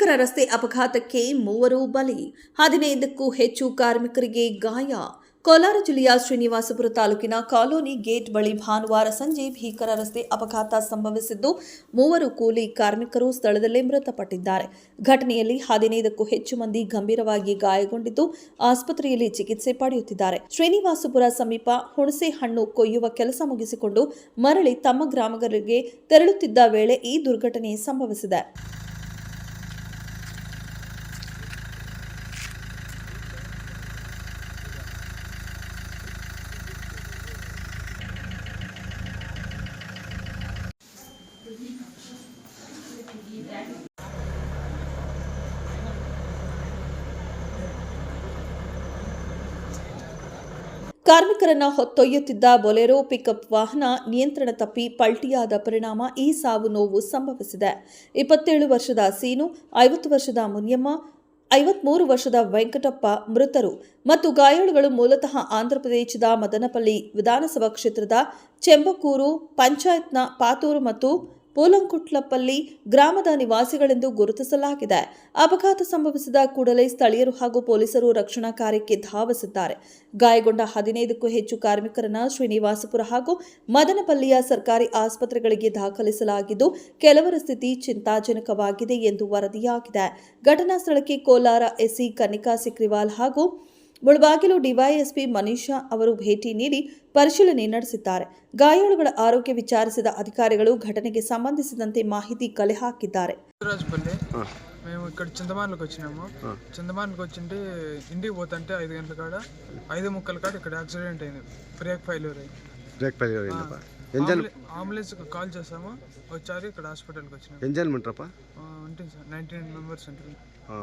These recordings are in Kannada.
ಭೀಕರ ರಸ್ತೆ ಅಪಘಾತಕ್ಕೆ ಮೂವರು ಬಲಿ, ಹದಿನೈದಕ್ಕೂ ಹೆಚ್ಚು ಕಾರ್ಮಿಕರಿಗೆ ಗಾಯ. ಕೋಲಾರ ಜಿಲ್ಲೆಯ ಶ್ರೀನಿವಾಸಪುರ ತಾಲೂಕಿನ ಕಾಲೋನಿ ಗೇಟ್ ಬಳಿ ಭಾನುವಾರ ಸಂಜೆ ಭೀಕರ ರಸ್ತೆ ಅಪಘಾತ ಸಂಭವಿಸಿದ್ದು, ಮೂವರು ಕೂಲಿ ಕಾರ್ಮಿಕರು ಸ್ಥಳದಲ್ಲೇ ಮೃತಪಟ್ಟಿದ್ದಾರೆ. ಘಟನೆಯಲ್ಲಿ ಹದಿನೈದಕ್ಕೂ ಹೆಚ್ಚು ಮಂದಿ ಗಂಭೀರವಾಗಿ ಗಾಯಗೊಂಡಿದ್ದು, ಆಸ್ಪತ್ರೆಯಲ್ಲಿ ಚಿಕಿತ್ಸೆ ಪಡೆಯುತ್ತಿದ್ದಾರೆ. ಶ್ರೀನಿವಾಸಪುರ ಸಮೀಪ ಹುಣಸೆ ಹಣ್ಣು ಕೊಯ್ಯುವ ಕೆಲಸ ಮುಗಿಸಿಕೊಂಡು ಮರಳಿ ತಮ್ಮ ಗ್ರಾಮಗಳಿಗೆ ತೆರಳುತ್ತಿದ್ದ ವೇಳೆ ಈ ದುರ್ಘಟನೆ ಸಂಭವಿಸಿದೆ. ಕಾರ್ಮಿಕರನ್ನ ಹೊತ್ತೊಯ್ಯುತ್ತಿದ್ದ ಬೊಲೆರೋ ಪಿಕಪ್ ವಾಹನ ನಿಯಂತ್ರಣ ತಪ್ಪಿ ಪಲ್ಟಿಯಾದ ಪರಿಣಾಮ ಈ ಸಾವು ನೋವು ಸಂಭವಿಸಿದೆ. ಇಪ್ಪತ್ತೇಳು ವರ್ಷದ ಸೀನು, ಐವತ್ತು ವರ್ಷದ ಮುನಿಯಮ್ಮ, ಐವತ್ಮೂರು ವರ್ಷದ ವೆಂಕಟಪ್ಪ ಮೃತರು ಮತ್ತು ಗಾಯಾಳುಗಳು ಮೂಲತಃ ಆಂಧ್ರಪ್ರದೇಶದ ಮದನಪಲ್ಲಿ ವಿಧಾನಸಭಾ ಕ್ಷೇತ್ರದ ಚೆಂಬಕೂರು, ಪಂಚಾಯತ್ನ ಪಾತೂರು ಮತ್ತು ಪೋಲಂಕುಟ್ಲಪಲ್ಲಿ ಗ್ರಾಮದ ನಿವಾಸಿಗಳೆಂದು ಗುರುತಿಸಲಾಗಿದೆ. ಅಪಘಾತ ಸಂಭವಿಸಿದ ಕೂಡಲೇ ಸ್ಥಳೀಯರು ಹಾಗೂ ಪೊಲೀಸರು ರಕ್ಷಣಾ ಕಾರ್ಯಕ್ಕೆ ಧಾವಿಸಿದ್ದಾರೆ. ಗಾಯಗೊಂಡ ಹದಿನೈದಕ್ಕೂ ಹೆಚ್ಚು ಕಾರ್ಮಿಕರನ್ನ ಶ್ರೀನಿವಾಸಪುರ ಹಾಗೂ ಮದನಪಲ್ಲಿಯ ಸರ್ಕಾರಿ ಆಸ್ಪತ್ರೆಗಳಿಗೆ ದಾಖಲಿಸಲಾಗಿದ್ದು, ಕೆಲವರ ಸ್ಥಿತಿ ಚಿಂತಾಜನಕವಾಗಿದೆ ಎಂದು ವರದಿಯಾಗಿದೆ. ಘಟನಾ ಸ್ಥಳಕ್ಕೆ ಕೋಲಾರ ಎಸ್ಸಿ ಕನಿಕಾ ಸಿಕ್ರಿವಾಲ್ ಹಾಗೂ ಮುಳಬಾಗಿಲು ಡಿವೈಎಸ್ಪಿ ಮನೀಷಾ ಅವರು ಭೇಟಿ ನೀಡಿ ಪರಿಶೀಲನೆ ನಡೆಸಿದ್ದಾರೆ ಗಾಯಾಳುಗಳ ಆರೋಗ್ಯ ವಿಚಾರಿಸಿದ ಅಧಿಕಾರಿಗಳು ಘಟನೆಗೆ ಸಂಬಂಧಿಸಿದಂತೆ ಮಾಹಿತಿ ಕಲೆ ಹಾಕಿದ್ದಾರೆ రాజపల్లి మేము ఇక్కడ చింతమానులకు వచ్చినాము చింతమానులకు వచ్చింటే ఇంటికి పోతుంటే ఐదు గంటల కాడ ఐదు ముక్కల కాడ ఇక్కడ యాక్సిడెంట్ అయింది బ్రేక్ ఫెయిల్యూర్ అయ్యి బ్రేక్ ఫెయిల్యూర్ అయిందప్ప ఎంజల్ అంబులెన్స్కి కాల్ చేసాము వచ్చారు ఇక్కడ హాస్పిటల్కి వచ్చినాము ఎంజల్ ఉంటారప్ప ఆ, ఉంటుంది సార్ నైన్టీన్ మెంబర్స్ ఉంటుంది ఆ,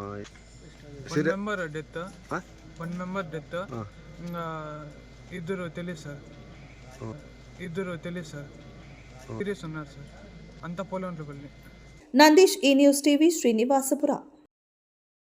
వన్ మెంబర్ డెత్ ఆ? వన్ మెంబర్ డెత్ ఆ. ఇంకా ఇద్దరు తెలియదు సార్ ఇద్దరు తెలియదు సార్ సీరియస్ ఉన్నారు సార్ అంతా పొలంలోకి వెళ్ళి ನಂದೀಶ್ ಈ ನ್ಯೂಸ್ ಟಿವಿ ಶ್ರೀನಿವಾಸಪುರ